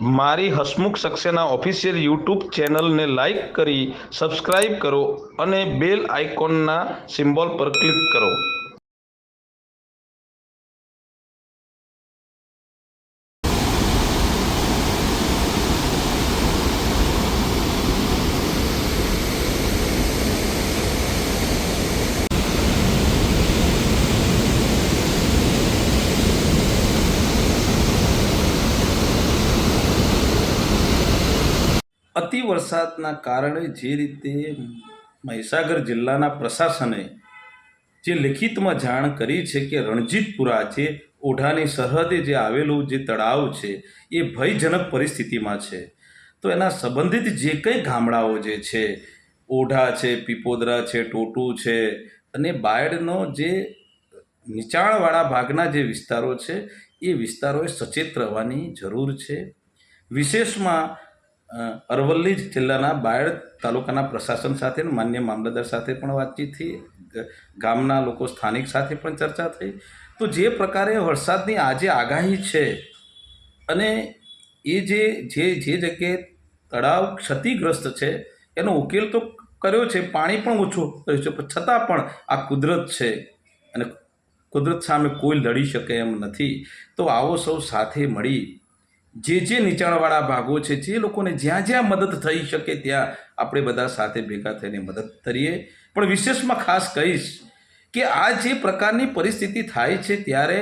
મારી Hasmukh Saxena official YouTube ચેનલને like કરી સબસ્ક્રાઇબ કરો અને બેલ આઇકોનના સિમ્બોલ પર ક્લિક કરો. અતિ વરસાદના કારણે જે રીતે મહીસાગર જિલ્લાના પ્રશાસને જે લિખિતમાં જાણ કરી છે કે રણજીતપુરા જે ઓઢાની સરહદે જે આવેલું જે તળાવ છે, એ ભયજનક પરિસ્થિતિમાં છે. તો એના સંબંધિત જે કંઈ ગામડાઓ જે છે, ઓઢા છે, પીપોદરા છે, ટોટુ છે અને બાયડનો જે નીચાણવાળા ભાગના જે વિસ્તારો છે, એ વિસ્તારોએ સચેત રહેવાની જરૂર છે. વિશેષમાં અરવલ્લી જિલ્લાના બાયડ તાલુકાના પ્રશાસન સાથે માન્ય મામલતદાર સાથે પણ વાતચીત થઈ. ગામના લોકો સ્થાનિક સાથે પણ ચર્ચા થઈ. તો જે પ્રકારે વરસાદની આજે આગાહી છે અને એ જે જે જે જગ્યાએ તળાવ ક્ષતિગ્રસ્ત છે, એનો ઉકેલ તો કર્યો છે, પાણી પણ ઓછું કર્યું છે, પણ છતાં પણ આ કુદરત છે અને કુદરત સામે કોઈ લડી શકે એમ નથી. તો આવો સૌ સાથે મળી જે જે નીચાણવાળા ભાગો છે, જે લોકોને જ્યાં જ્યાં મદદ થઈ શકે ત્યાં આપણે બધા સાથે ભેગા થઈને મદદ કરીએ. પણ વિશેષમાં ખાસ કહીશ કે આ જે પ્રકારની પરિસ્થિતિ થાય છે ત્યારે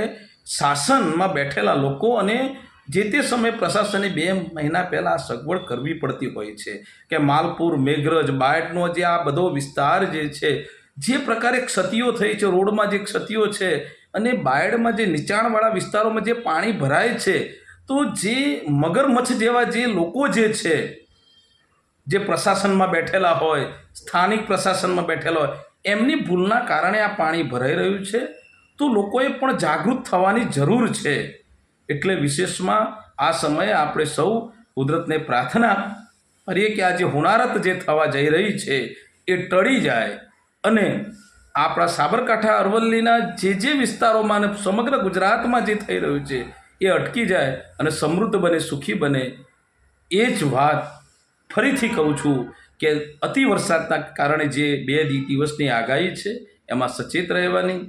શાસનમાં બેઠેલા લોકો અને જે તે સમયે પ્રશાસને બે મહિના પહેલાં સગવડ કરવી પડતી હોય છે કે માલપુર, મેઘરજ બાયટનો જે આ બધો વિસ્તાર જે છે, જે પ્રકારે ક્ષતિઓ થઈ છે, રોડમાં જે ક્ષતિઓ છે અને બાયડમાં જે નીચાણવાળા વિસ્તારોમાં જે પાણી ભરાય છે તો જે મગરમચ્છ જેવા જે લોકો જે છે, જે પ્રશાસનમાં બેઠેલા હોય, સ્થાનિક પ્રશાસનમાં બેઠેલા હોય, એમની ભૂલના કારણે આ પાણી ભરાઈ રહ્યું છે. તો લોકોએ પણ જાગૃત થવાની જરૂર છે. એટલે વિશેષમાં આ સમયે આપણે સૌ કુદરતને પ્રાર્થના કરીએ કે આ જે હોનારત જે થવા જઈ રહી છે, એ ટળી જાય. અને આપણા સાબરકાંઠા અરવલ્લીના જે જે વિસ્તારોમાં અને સમગ્ર ગુજરાતમાં જે થઈ રહ્યું છે એ અટકી જાય અને સમૃદ્ધ બને, સુખી બને, એ જ વાત ફરીથી કહું છું કે અતિ વરસાદના કારણે જે બે દિવસની આગાહી છે, એમાં સચેત રહેવાની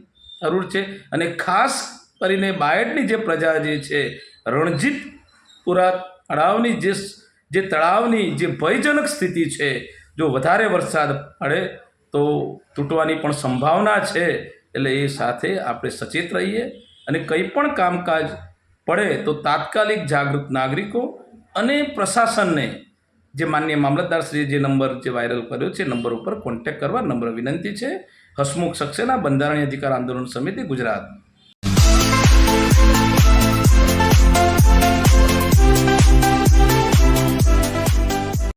જરૂર છે અને ખાસ કરીને બાયડની જે પ્રજા જે છે રણજીતપુરા તળાવની જે જે તળાવની જે ભયજનક સ્થિતિ છે, જો વધારે વરસાદ પડે તો તૂટવાની પણ સંભાવના છે, એટલે એ સાથે આપણે સચેત રહીએ અને કંઈ પણ કામકાજ પડે તો તાત્કાલિક જાગૃત નાગરિકો અને પ્રશાસનને જે માન્ય મામલતદારશ્રીએ જે નંબર જે વાયરલ કર્યો છે, નંબર ઉપર કોન્ટેક્ટ કરવા નંબર વિનંતી છે. હસમુખ સક્સેના બંધારણીય અધિકાર આંદોલન સમિતિ ગુજરાત.